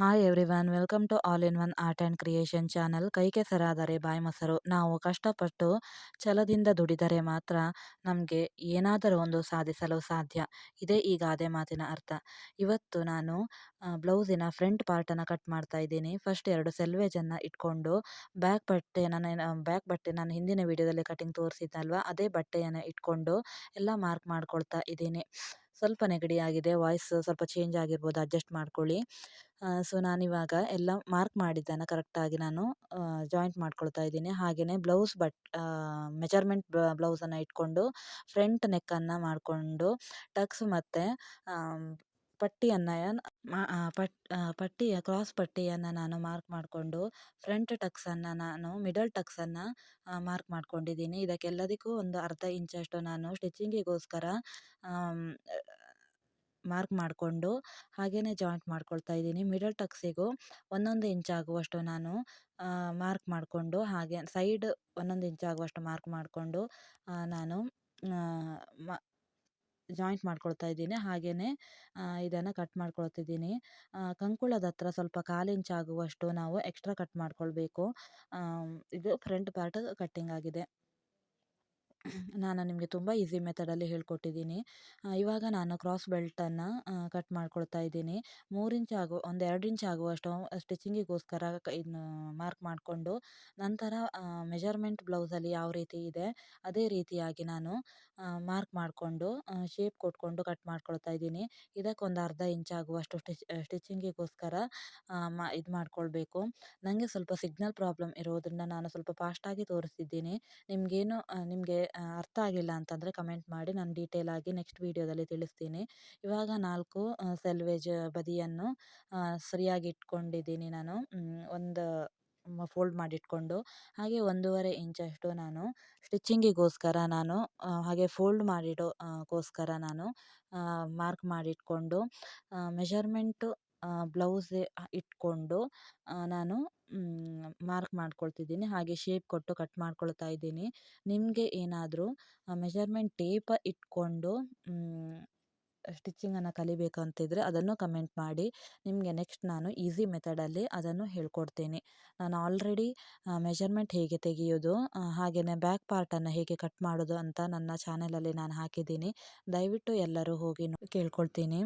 Hi everyone welcome to all in one art and creation channel ಕೈ ಕೆಸರಾದರೆ ಬಾಯಿ ಮೊಸರು ನಾವು ಕಷ್ಟಪಟ್ಟು ಛಲದಿಂದ ದುಡಿದರೆ ಮಾತ್ರ ನಮಗೆ ಏನಾದರೂ ಒಂದು ಸಾಧಿಸಲು ಸಾಧ್ಯ. ಇದೇ ಈ ಗಾದೆ ಮಾತಿನ ಅರ್ಥ. ಇವತ್ತು ನಾನು ಬ್ಲೌಸಿನ ಫ್ರಂಟ್ ಪಾರ್ಟನ್ನು ಕಟ್ ಮಾಡ್ತಾ ಇದ್ದೀನಿ. ಫಸ್ಟ್ ಎರಡು ಸೆಲ್ವೇಜನ್ನು ಇಟ್ಕೊಂಡು ಬ್ಯಾಕ್ ಬಟ್ಟೆ ನಾನು ಬ್ಯಾಕ್ ಬಟ್ಟೆ ನಾನು ಹಿಂದಿನ ವಿಡಿಯೋದಲ್ಲಿ ಕಟಿಂಗ್ ತೋರಿಸಿದ್ದಲ್ವ, ಅದೇ ಬಟ್ಟೆಯನ್ನು ಇಟ್ಕೊಂಡು ಎಲ್ಲ ಮಾರ್ಕ್ ಮಾಡ್ಕೊಳ್ತಾ ಇದ್ದೀನಿ. ಸ್ವಲ್ಪ ನೆಗಡಿ ಆಗಿದೆ, ವಾಯ್ಸ್ ಸ್ವಲ್ಪ ಚೇಂಜ್ ಆಗಿರ್ಬೋದು, ಅಡ್ಜಸ್ಟ್ ಮಾಡ್ಕೊಳ್ಳಿ. ಸೊ ನಾನಿವಾಗ ಎಲ್ಲ ಮಾರ್ಕ್ ಮಾಡಿದ್ದನ್ನು ಕರೆಕ್ಟಾಗಿ ನಾನು ಜಾಯಿಂಟ್ ಮಾಡ್ಕೊಳ್ತಾ ಇದ್ದೀನಿ. ಹಾಗೆಯೇ ಬ್ಲೌಸ್ ಬಟ್ ಮೆಜರ್ಮೆಂಟ್ ಬ್ಲೌಸನ್ನು ಇಟ್ಕೊಂಡು, ಫ್ರಂಟ್ ನೆಕ್ಕನ್ನು ಮಾಡಿಕೊಂಡು, ಟಕ್ಸ್ ಮತ್ತು ಪಟ್ಟಿಯನ್ನು ಪಟ್ ಪಟ್ಟಿಯ, ಕ್ರಾಸ್ ಪಟ್ಟಿಯನ್ನು ನಾನು ಮಾರ್ಕ್ ಮಾಡಿಕೊಂಡು, ಫ್ರಂಟ್ ಟಕ್ಸನ್ನು ನಾನು ಮಿಡಲ್ ಟಕ್ಸನ್ನು ಮಾರ್ಕ್ ಮಾಡ್ಕೊಂಡಿದ್ದೀನಿ. ಇದಕ್ಕೆಲ್ಲದಕ್ಕೂ ಒಂದು ಅರ್ಧ ಇಂಚಷ್ಟು ನಾನು ಸ್ಟಿಚಿಂಗಿಗೋಸ್ಕರ ಮಾರ್ಕ್ ಮಾಡಿಕೊಂಡು ಹಾಗೆಯೇ ಜಾಯಿಂಟ್ ಮಾಡ್ಕೊಳ್ತಾ ಇದ್ದೀನಿ. ಮಿಡಲ್ ಟಕ್ಸಿಗೂ ಒಂದೊಂದು ಇಂಚ್ ಆಗುವಷ್ಟು ನಾನು ಮಾರ್ಕ್ ಮಾಡಿಕೊಂಡು ಹಾಗೆ ಸೈಡ್ ಒಂದೊಂದು ಇಂಚ್ ಆಗುವಷ್ಟು ಮಾರ್ಕ್ ಮಾಡಿಕೊಂಡು ನಾನು ಮ ಜಾಯಿಂಟ್ ಮಾಡ್ಕೊಳ್ತಾ ಇದ್ದೀನಿ. ಹಾಗೆಯೇ ಇದನ್ನು ಕಟ್ ಮಾಡ್ಕೊಳ್ತಿದ್ದೀನಿ. ಕಂಕುಳದ ಹತ್ರ ಸ್ವಲ್ಪ ಕಾಲು ಇಂಚ್ ಆಗುವಷ್ಟು ನಾವು ಎಕ್ಸ್ಟ್ರಾ ಕಟ್ ಮಾಡ್ಕೊಳ್ಬೇಕು. ಇದು ಫ್ರಂಟ್ ಪಾರ್ಟ್ ಕಟ್ಟಿಂಗ್ ಆಗಿದೆ. ನಾನು ನಿಮಗೆ ತುಂಬ ಈಸಿ ಮೆಥಡಲ್ಲಿ ಹೇಳ್ಕೊಟ್ಟಿದ್ದೀನಿ. ಇವಾಗ ನಾನು ಕ್ರಾಸ್ ಬೆಲ್ಟನ್ನು ಕಟ್ ಮಾಡ್ಕೊಳ್ತಾ ಇದ್ದೀನಿ. ಮೂರು ಇಂಚ್ ಆಗೋ, ಒಂದು ಎರಡು ಇಂಚ್ ಆಗುವಷ್ಟು ಸ್ಟಿಚಿಂಗಿಗೋಸ್ಕರ ಇನ್ನು ಮಾರ್ಕ್ ಮಾಡಿಕೊಂಡು, ನಂತರ ಮೆಜರ್ಮೆಂಟ್ ಬ್ಲೌಸಲ್ಲಿ ಯಾವ ರೀತಿ ಇದೆ, ಅದೇ ರೀತಿಯಾಗಿ ನಾನು ಮಾರ್ಕ್ ಮಾಡಿಕೊಂಡು ಶೇಪ್ ಕೊಟ್ಕೊಂಡು ಕಟ್ ಮಾಡ್ಕೊಳ್ತಾ ಇದ್ದೀನಿ. ಇದಕ್ಕೊಂದು ಅರ್ಧ ಇಂಚ್ ಆಗುವಷ್ಟು ಸ್ಟಿಚ್ ಸ್ಟಿಚಿಂಗಿಗೋಸ್ಕರ ಮಾ, ಇದು ಮಾಡಿಕೊಳ್ಬೇಕು. ನನಗೆ ಸ್ವಲ್ಪ ಸಿಗ್ನಲ್ ಪ್ರಾಬ್ಲಮ್ ಇರೋದರಿಂದ ನಾನು ಸ್ವಲ್ಪ ಫಾಸ್ಟಾಗಿ ತೋರಿಸ್ತಿದ್ದೀನಿ. ನಿಮಗೇನು ನಿಮಗೆ ಅರ್ಥ ಆಗಿಲ್ಲ ಅಂತಂದರೆ ಕಮೆಂಟ್ ಮಾಡಿ ನಾನು ಡೀಟೇಲಾಗಿ ನೆಕ್ಸ್ಟ್ ವೀಡಿಯೋದಲ್ಲಿ ತಿಳಿಸ್ತೀನಿ. ಇವಾಗ ನಾಲ್ಕು ಸೆಲ್ವೇಜ್ ಬದಿಯನ್ನು ಸರಿಯಾಗಿ ಇಟ್ಕೊಂಡಿದ್ದೀನಿ ನಾನು. ಒಂದು ಫೋಲ್ಡ್ ಮಾಡಿಟ್ಕೊಂಡು, ಹಾಗೆ ಒಂದೂವರೆ ಇಂಚಷ್ಟು ನಾನು ಸ್ಟಿಚ್ಚಿಂಗಿಗೋಸ್ಕರ ನಾನು ಹಾಗೆ ಫೋಲ್ಡ್ ಮಾಡಿಡೋಕ್ಕೋಸ್ಕರ ನಾನು ಮಾರ್ಕ್ ಮಾಡಿಟ್ಕೊಂಡು ಮೆಷರ್ಮೆಂಟು ಬ್ಲೌಸ್ ಇಟ್ಕೊಂಡು ನಾನು ಮಾರ್ಕ್ ಮಾಡ್ಕೊಳ್ತಿದ್ದೀನಿ. ಹಾಗೆ ಶೇಪ್ ಕೊಟ್ಟು ಕಟ್ ಮಾಡ್ಕೊಳ್ತಾ ಇದ್ದೀನಿ. ನಿಮಗೆ ಏನಾದರೂ ಮೆಷರ್ಮೆಂಟ್ ಟೇಪ ಇಟ್ಕೊಂಡು ಸ್ಟಿಚ್ಚಿಂಗನ್ನು ಕಲಿಬೇಕಂತಿದ್ರೆ ಅದನ್ನು ಕಮೆಂಟ್ ಮಾಡಿ. ನಿಮಗೆ ನೆಕ್ಸ್ಟ್ ನಾನು ಈಸಿ ಮೆಥಡಲ್ಲಿ ಅದನ್ನು ಹೇಳ್ಕೊಡ್ತೀನಿ. ನಾನು ಆಲ್ರೆಡಿ ಮೆಷರ್ಮೆಂಟ್ ಹೇಗೆ ತೆಗೆಯೋದು ಹಾಗೆಯೇ ಬ್ಯಾಕ್ ಪಾರ್ಟನ್ನು ಹೇಗೆ ಕಟ್ ಮಾಡೋದು ಅಂತ ನನ್ನ ಚಾನಲಲ್ಲಿ ನಾನು ಹಾಕಿದ್ದೀನಿ. ದಯವಿಟ್ಟು ಎಲ್ಲರೂ ಹೋಗಿ ಕೇಳ್ಕೊಳ್ತೀನಿ.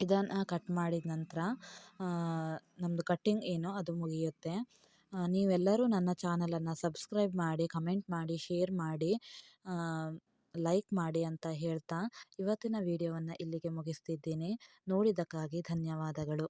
ಇದನ್ನು ಕಟ್ ಮಾಡಿದ ನಂತರ ನಮ್ಮದು ಕಟ್ಟಿಂಗ್ ಏನೋ ಅದು ಮುಗಿಯುತ್ತೆ. ನೀವೆಲ್ಲರೂ ನನ್ನ ಚಾನಲನ್ನು ಸಬ್ಸ್ಕ್ರೈಬ್ ಮಾಡಿ, ಕಮೆಂಟ್ ಮಾಡಿ, ಶೇರ್ ಮಾಡಿ ಲೈಕ್ ಮಾಡಿ ಅಂತ ಹೇಳ್ತಾ ಇವತ್ತಿನ ವಿಡಿಯೋವನ್ನು ಇಲ್ಲಿಗೆ ಮುಗಿಸ್ತಿದ್ದೀನಿ. ನೋಡಿದ್ದಕ್ಕಾಗಿ ಧನ್ಯವಾದಗಳು.